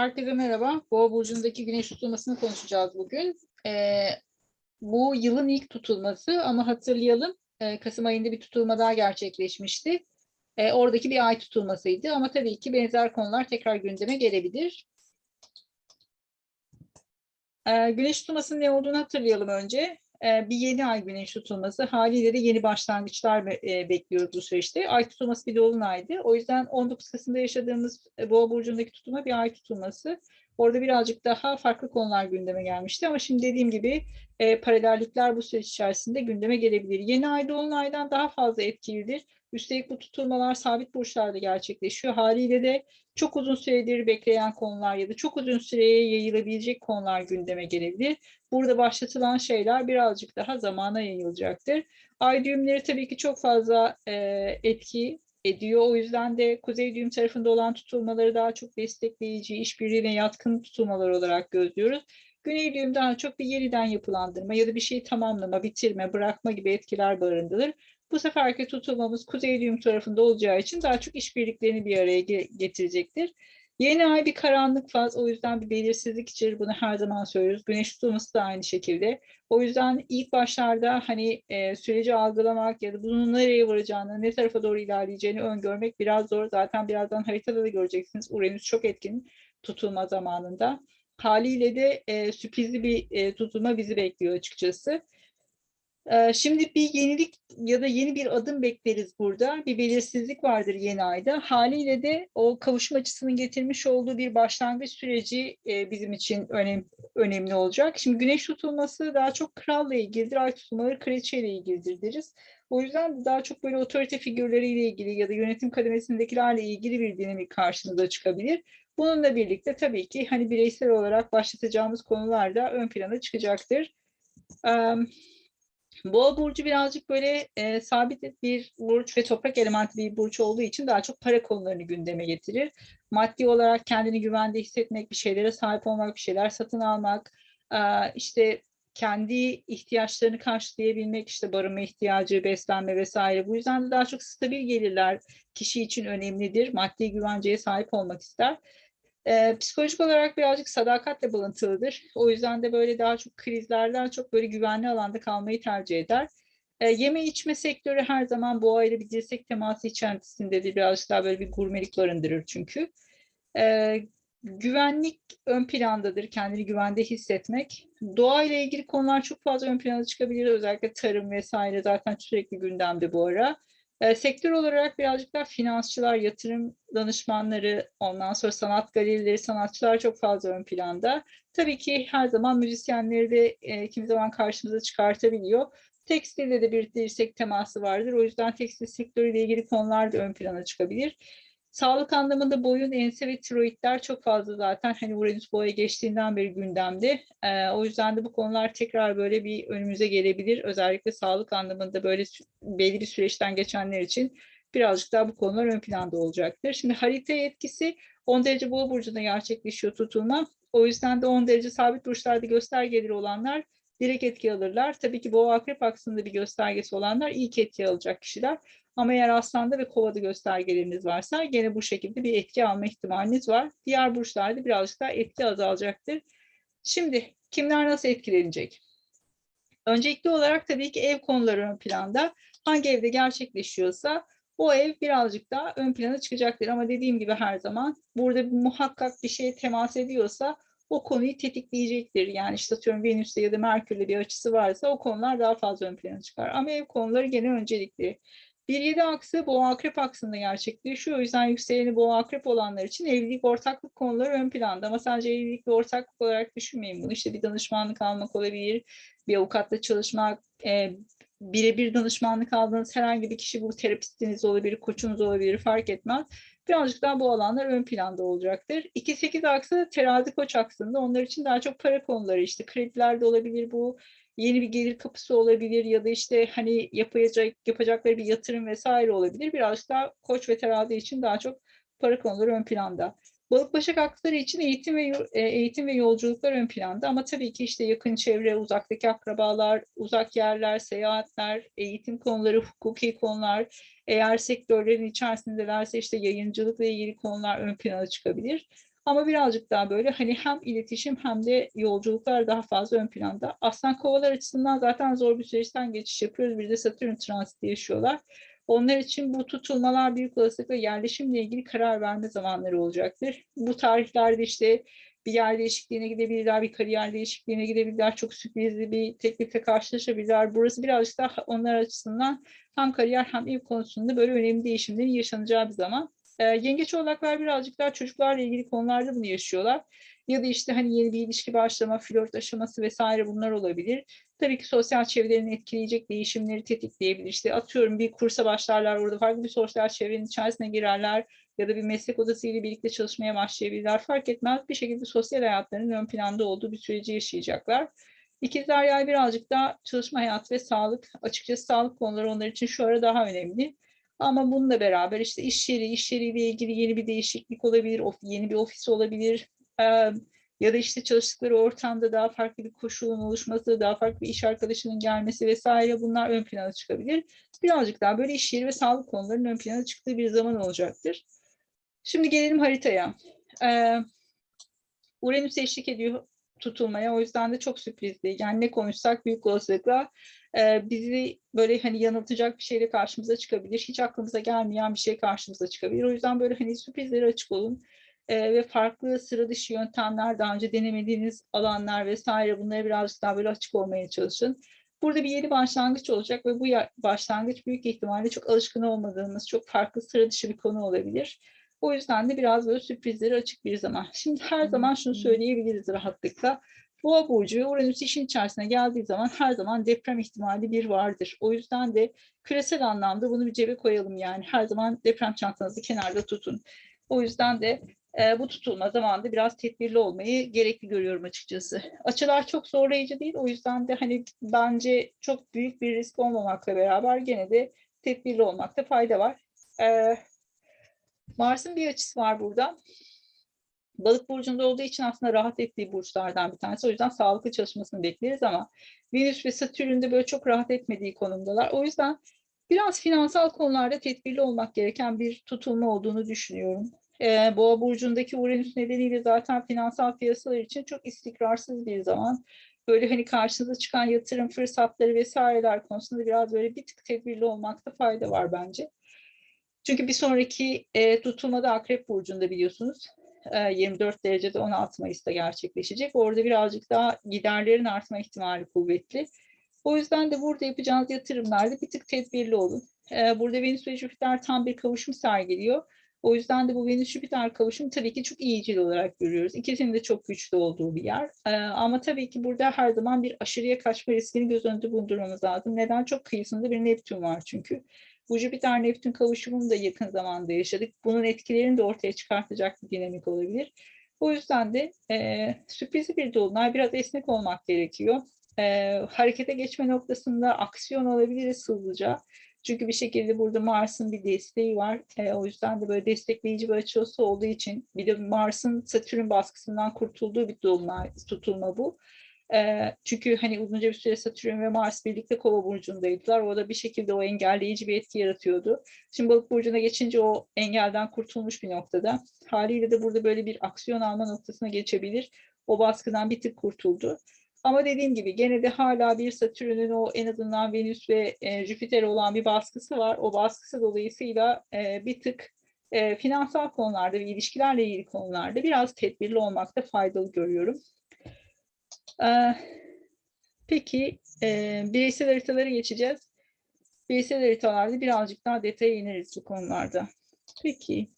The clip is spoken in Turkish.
Herkese merhaba. Boğa burcundaki güneş tutulmasını konuşacağız bugün. Ee, bu yılın ilk tutulması ama hatırlayalım e, Kasım ayında bir tutulma daha gerçekleşmişti. E, oradaki bir ay tutulmasıydı ama tabii ki benzer konular tekrar gündeme gelebilir. E, güneş tutulmasının ne olduğunu hatırlayalım önce. E, bir yeni ay güneş tutulması haliyle de yeni başlangıçlar e, bekliyoruz bu süreçte. Ay tutulması bir dolunaydı. O yüzden 19 Kasım'da yaşadığımız e, Boğa burcundaki tutulma bir ay tutulması. Orada birazcık daha farklı konular gündeme gelmişti ama şimdi dediğim gibi e, paralellikler bu süreç içerisinde gündeme gelebilir. Yeni ay dolunaydan daha fazla etkilidir. Üstelik bu tutulmalar sabit burçlarda gerçekleşiyor. Haliyle de çok uzun süredir bekleyen konular ya da çok uzun süreye yayılabilecek konular gündeme gelebilir. Burada başlatılan şeyler birazcık daha zamana yayılacaktır. Ay düğümleri tabii ki çok fazla e, etki ediyor. O yüzden de kuzey düğüm tarafında olan tutulmaları daha çok destekleyici, işbirliğine yatkın tutulmalar olarak gözlüyoruz. Güney düğüm daha çok bir yeniden yapılandırma ya da bir şeyi tamamlama, bitirme, bırakma gibi etkiler barındırır. Bu seferki tutulmamız kuzey düğüm tarafında olacağı için daha çok işbirliklerini bir araya ge- getirecektir. Yeni ay bir karanlık faz, o yüzden bir belirsizlik içerir. Bunu her zaman söylüyoruz. Güneş tutulması da aynı şekilde. O yüzden ilk başlarda hani e, süreci algılamak ya da bunun nereye varacağını, ne tarafa doğru ilerleyeceğini öngörmek biraz zor. Zaten birazdan haritada da göreceksiniz. Uranüs çok etkin tutulma zamanında. Haliyle de e, sürprizli bir e, tutulma bizi bekliyor açıkçası. Ee, Şimdi bir yenilik ya da yeni bir adım bekleriz burada. Bir belirsizlik vardır yeni ayda. Haliyle de o kavuşma açısının getirmiş olduğu bir başlangıç süreci e, bizim için önem, önemli olacak. Şimdi güneş tutulması daha çok kralla ilgilidir. Ay tutulmaları kraliçeyle ilgilidir deriz. O yüzden daha çok böyle otorite figürleriyle ilgili ya da yönetim kademesindekilerle ilgili bir dinamik karşınıza çıkabilir. Bununla birlikte tabii ki hani bireysel olarak başlatacağımız konular da ön plana çıkacaktır. Um, Boğa burcu birazcık böyle e, sabit bir burç ve toprak elementi bir burç olduğu için daha çok para konularını gündeme getirir. Maddi olarak kendini güvende hissetmek, bir şeylere sahip olmak, bir şeyler satın almak, e, işte kendi ihtiyaçlarını karşılayabilmek, işte barınma ihtiyacı, beslenme vesaire. Bu yüzden de daha çok stabil gelirler kişi için önemlidir. Maddi güvenceye sahip olmak ister. Ee, psikolojik olarak birazcık sadakatle bağlantılıdır. O yüzden de böyle daha çok krizlerden çok böyle güvenli alanda kalmayı tercih eder. Ee, yeme içme sektörü her zaman boğa ile bir dirsek teması içerisindedir. Birazcık daha böyle bir gurmelik barındırır çünkü. Ee, güvenlik ön plandadır. Kendini güvende hissetmek. Doğa ile ilgili konular çok fazla ön plana çıkabilir. Özellikle tarım vesaire zaten sürekli gündemde bu ara. E, sektör olarak birazcık daha finansçılar, yatırım danışmanları, ondan sonra sanat galerileri, sanatçılar çok fazla ön planda. Tabii ki her zaman müzisyenleri de e, kimi zaman karşımıza çıkartabiliyor. Tekstilde de bir dirsek teması vardır. O yüzden tekstil sektörüyle ilgili konular da ön plana çıkabilir. Sağlık anlamında boyun, ense ve tiroidler çok fazla zaten hani Uranüs boya geçtiğinden beri gündemde. Ee, o yüzden de bu konular tekrar böyle bir önümüze gelebilir. Özellikle sağlık anlamında böyle belli bir süreçten geçenler için birazcık daha bu konular ön planda olacaktır. Şimdi harita etkisi 10 derece boğa burcunda gerçekleşiyor tutulma. O yüzden de 10 derece sabit burçlarda göstergeleri olanlar direkt etki alırlar. Tabii ki boğa akrep aksında bir göstergesi olanlar ilk etki alacak kişiler. Ama eğer aslanda ve kovada göstergeleriniz varsa gene bu şekilde bir etki alma ihtimaliniz var. Diğer burçlarda birazcık daha etki azalacaktır. Şimdi kimler nasıl etkilenecek? Öncelikli olarak tabii ki ev konuları ön planda. Hangi evde gerçekleşiyorsa o ev birazcık daha ön plana çıkacaktır. Ama dediğim gibi her zaman burada muhakkak bir şeye temas ediyorsa o konuyu tetikleyecektir. Yani işte atıyorum Venüs'te ya da Merkür'le bir açısı varsa o konular daha fazla ön plana çıkar. Ama ev konuları gene öncelikli. Bir yedi aksı boğa akrep aksında gerçekleşiyor. O yüzden yükseleni boğa akrep olanlar için evlilik ortaklık konuları ön planda. Ama sadece evlilik ve ortaklık olarak düşünmeyin bunu. İşte bir danışmanlık almak olabilir, bir avukatla çalışmak, e, birebir danışmanlık aldığınız herhangi bir kişi bu terapistiniz olabilir, koçunuz olabilir fark etmez. Birazcık daha bu alanlar ön planda olacaktır. 2-8 aksı terazi koç aksında onlar için daha çok para konuları işte krediler de olabilir bu yeni bir gelir kapısı olabilir ya da işte hani yapacak yapacakları bir yatırım vesaire olabilir. Birazcık daha koç ve terazi için daha çok para konuları ön planda. Balık başak aksları için eğitim ve e, eğitim ve yolculuklar ön planda ama tabii ki işte yakın çevre, uzaktaki akrabalar, uzak yerler, seyahatler, eğitim konuları, hukuki konular, eğer sektörlerin içerisindelerse işte yayıncılıkla ilgili konular ön plana çıkabilir. Ama birazcık daha böyle hani hem iletişim hem de yolculuklar daha fazla ön planda. Aslan kovalar açısından zaten zor bir süreçten geçiş yapıyoruz. Bir de Satürn transiti yaşıyorlar. Onlar için bu tutulmalar büyük olasılıkla yerleşimle ilgili karar verme zamanları olacaktır. Bu tarihlerde işte bir yer değişikliğine gidebilirler, bir kariyer değişikliğine gidebilirler, çok sürprizli bir teklifle karşılaşabilirler. Burası birazcık daha onlar açısından hem kariyer hem ev konusunda böyle önemli değişimlerin yaşanacağı bir zaman. Ee, yengeç oğlaklar birazcık daha çocuklarla ilgili konularda bunu yaşıyorlar. Ya da işte hani yeni bir ilişki başlama, flört aşaması vesaire bunlar olabilir. Tabii ki sosyal çevrelerini etkileyecek değişimleri tetikleyebilir. İşte atıyorum bir kursa başlarlar, orada farklı bir sosyal çevrenin içerisine girerler ya da bir meslek odası ile birlikte çalışmaya başlayabilirler. Fark etmez bir şekilde sosyal hayatlarının ön planda olduğu bir süreci yaşayacaklar. İkizler yay birazcık daha çalışma hayatı ve sağlık. Açıkçası sağlık konuları onlar için şu ara daha önemli. Ama bununla beraber işte iş yeri, iş yeriyle ilgili yeni bir değişiklik olabilir, yeni bir ofis olabilir. Ya da işte çalıştıkları ortamda daha farklı bir koşulun oluşması, daha farklı bir iş arkadaşının gelmesi vesaire bunlar ön plana çıkabilir. Birazcık daha böyle iş yeri ve sağlık konularının ön plana çıktığı bir zaman olacaktır. Şimdi gelelim haritaya. Uranüs eşlik ediyor tutulmaya. O yüzden de çok sürprizli. Yani ne konuşsak büyük olasılıkla e, bizi böyle hani yanıltacak bir şeyle karşımıza çıkabilir. Hiç aklımıza gelmeyen bir şey karşımıza çıkabilir. O yüzden böyle hani sürprizlere açık olun. E, ve farklı sıra dışı yöntemler, daha önce denemediğiniz alanlar vesaire bunlara birazcık daha böyle açık olmaya çalışın. Burada bir yeni başlangıç olacak ve bu başlangıç büyük ihtimalle çok alışkın olmadığımız, çok farklı sıra dışı bir konu olabilir. O yüzden de biraz böyle sürprizleri açık bir zaman. Şimdi her zaman şunu söyleyebiliriz rahatlıkla. Boğa burcu ve Uranüs işin içerisine geldiği zaman her zaman deprem ihtimali bir vardır. O yüzden de küresel anlamda bunu bir cebe koyalım yani. Her zaman deprem çantanızı kenarda tutun. O yüzden de e, bu tutulma zamanında biraz tedbirli olmayı gerekli görüyorum açıkçası. Açılar çok zorlayıcı değil. O yüzden de hani bence çok büyük bir risk olmamakla beraber gene de tedbirli olmakta fayda var. E, Mars'ın bir açısı var burada. Balık burcunda olduğu için aslında rahat ettiği burçlardan bir tanesi. O yüzden sağlıklı çalışmasını bekleriz ama Venüs ve Satürn'de böyle çok rahat etmediği konumdalar. O yüzden biraz finansal konularda tedbirli olmak gereken bir tutulma olduğunu düşünüyorum. Ee, Boğa burcundaki Uranüs nedeniyle zaten finansal piyasalar için çok istikrarsız bir zaman. Böyle hani karşınıza çıkan yatırım fırsatları vesaireler konusunda biraz böyle bir tık tedbirli olmakta fayda var bence. Çünkü bir sonraki e, tutulmada Akrep Burcu'nda biliyorsunuz. E, 24 derecede 16 Mayıs'ta gerçekleşecek. Orada birazcık daha giderlerin artma ihtimali kuvvetli. O yüzden de burada yapacağınız yatırımlarda bir tık tedbirli olun. E, burada Venüs ve Jüpiter tam bir kavuşum sergiliyor. O yüzden de bu Venüs-Jüpiter kavuşumu tabii ki çok iyicil olarak görüyoruz. İkisinin de çok güçlü olduğu bir yer. Ee, ama tabii ki burada her zaman bir aşırıya kaçma riskini göz önünde bulundurmamız lazım. Neden? Çok kıyısında bir Neptün var çünkü. Bu Jüpiter-Neptün kavuşumunu da yakın zamanda yaşadık. Bunun etkilerini de ortaya çıkartacak bir dinamik olabilir. O yüzden de e, sürprizi bir dolunay biraz esnek olmak gerekiyor. E, harekete geçme noktasında aksiyon olabiliriz hızlıca. Çünkü bir şekilde burada Mars'ın bir desteği var. E, o yüzden de böyle destekleyici bir açısı olduğu için bir de Mars'ın Satürn baskısından kurtulduğu bir dolunay tutulma bu. E, çünkü hani uzunca bir süre Satürn ve Mars birlikte Kova burcundaydılar. O da bir şekilde o engelleyici bir etki yaratıyordu. Şimdi Balık burcuna geçince o engelden kurtulmuş bir noktada. Haliyle de burada böyle bir aksiyon alma noktasına geçebilir. O baskıdan bir tık kurtuldu. Ama dediğim gibi gene de hala bir Satürn'ün o en azından Venüs ve e, Jüpiter olan bir baskısı var. O baskısı dolayısıyla e, bir tık e, finansal konularda ve ilişkilerle ilgili konularda biraz tedbirli olmakta faydalı görüyorum. Peki e, bireysel haritalara geçeceğiz. Bireysel haritalarda birazcık daha detaya ineriz bu konularda. Peki.